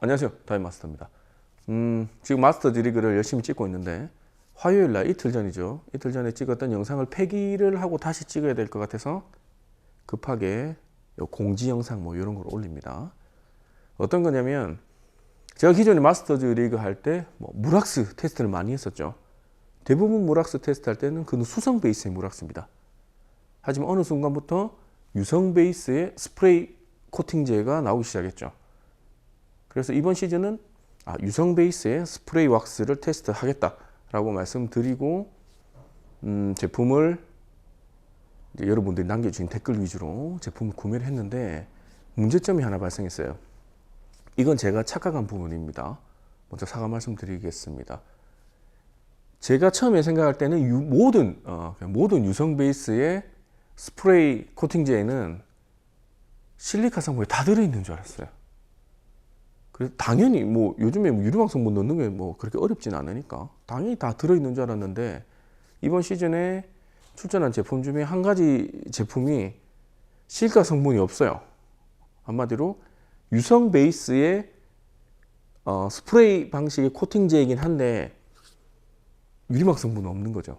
안녕하세요. 다이마스터입니다. 음, 지금 마스터즈 리그를 열심히 찍고 있는데 화요일 날 이틀 전이죠. 이틀 전에 찍었던 영상을 폐기를 하고 다시 찍어야 될 것 같아서 급하게 요 공지 영상 뭐 이런 걸 올립니다. 어떤 거냐면 제가 기존에 마스터즈 리그 할 때 뭐 무락스 테스트를 많이 했었죠. 대부분 무락스 테스트 할 때는 그는 수성 베이스의 무락스입니다. 하지만 어느 순간부터 유성 베이스의 스프레이 코팅제가 나오기 시작했죠. 그래서 이번 시즌은 아, 유성 베이스의 스프레이 왁스를 테스트하겠다라고 말씀드리고 음, 제품을 여러분들이 남겨주신 댓글 위주로 제품을 구매를 했는데 문제점이 하나 발생했어요. 이건 제가 착각한 부분입니다. 먼저 사과 말씀드리겠습니다. 제가 처음에 생각할 때는 유- 모든 어, 모든 유성 베이스의 스프레이 코팅제에는 실리카 성분이 다 들어있는 줄 알았어요. 그래서 당연히 뭐 요즘에 뭐 유리막 성분 넣는 게 뭐 그렇게 어렵진 않으니까 당연히 다 들어있는 줄 알았는데 이번 시즌에 출전한 제품 중에 한 가지 제품이 실가 성분이 없어요. 한마디로 유성 베이스의 어, 스프레이 방식의 코팅제이긴 한데 유리막 성분은 없는 거죠.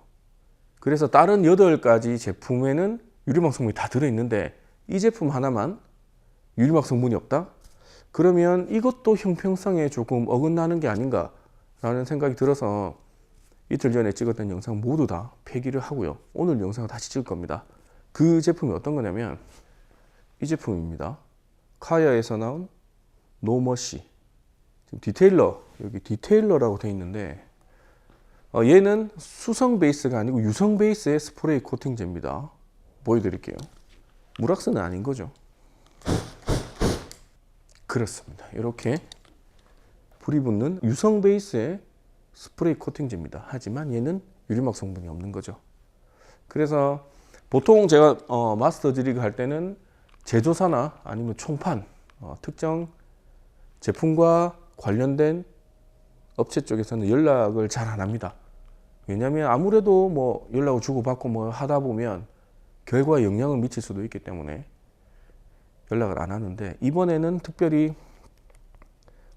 그래서 다른 8가지 제품에는 유리막 성분이 다 들어있는데 이 제품 하나만 유리막 성분이 없다? 그러면 이것도 형평성에 조금 어긋나는 게 아닌가라는 생각이 들어서 이틀 전에 찍었던 영상 모두 다 폐기를 하고요. 오늘 영상을 다시 찍을 겁니다. 그 제품이 어떤 거냐면 이 제품입니다. 카야에서 나온 노머시. 지금 디테일러 여기 디테일러라고 되어 있는데 어, 얘는 수성 베이스가 아니고 유성 베이스의 스프레이 코팅제입니다. 보여드릴게요. 무락스는 아닌 거죠. 그렇습니다. 이렇게 불이 붙는 유성 베이스의 스프레이 코팅제입니다. 하지만 얘는 유리막 성분이 없는 거죠. 그래서 보통 제가 어, 마스터즈 리그 할 때는 제조사나 아니면 총판 어, 특정 제품과 관련된 업체 쪽에서는 연락을 잘 안 합니다. 왜냐하면 아무래도 뭐 연락을 주고받고 뭐 하다 보면 결과에 영향을 미칠 수도 있기 때문에 연락을 안 하는데 이번에는 특별히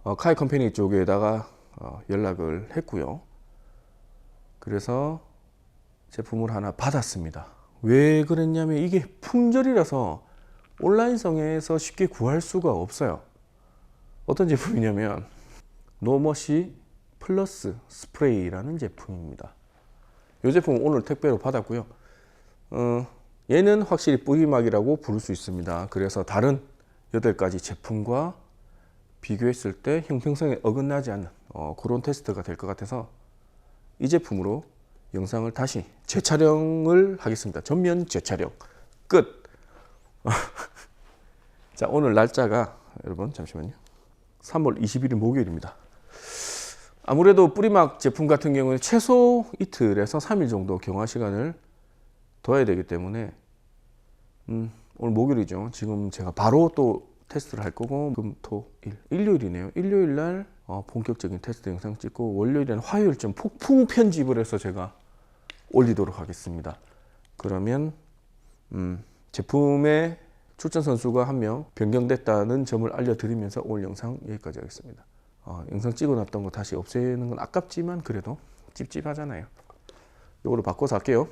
어, 카이 컴퍼니 쪽에다가 어, 연락을 했고요. 그래서 제품을 하나 받았습니다. 왜 그랬냐면 이게 품절이라서 온라인성에서 쉽게 구할 수가 없어요. 어떤 제품이냐면 노머시 플러스 스프레이라는 제품입니다. 이 제품 오늘 택배로 받았고요. 어, 얘는 확실히 뿌리막이라고 부를 수 있습니다. 그래서 다른 8가지 제품과 비교했을 때 형평성에 어긋나지 않는 어, 그런 테스트가 될 것 같아서 이 제품으로 영상을 다시 재촬영을 하겠습니다. 전면 재촬영 끝. 자 오늘 날짜가 여러분 잠시만요. 3월 21일 목요일입니다. 아무래도 뿌리막 제품 같은 경우는 최소 이틀에서 3일 정도 경화 시간을 둬야 되기 때문에 음, 오늘 목요일이죠. 지금 제가 바로 또 테스트를 할 거고 금 토 일 일요일이네요. 일요일 날 어, 본격적인 테스트 영상 찍고 월요일에는 화요일쯤 폭풍 편집을 해서 제가 올리도록 하겠습니다. 그러면 음, 제품의 출전 선수가 한 명 변경됐다는 점을 알려드리면서 오늘 영상 여기까지 하겠습니다. 어, 영상 찍어놨던 거 다시 없애는 건 아깝지만 그래도 찝찝하잖아요. 이거로 바꿔서 할게요.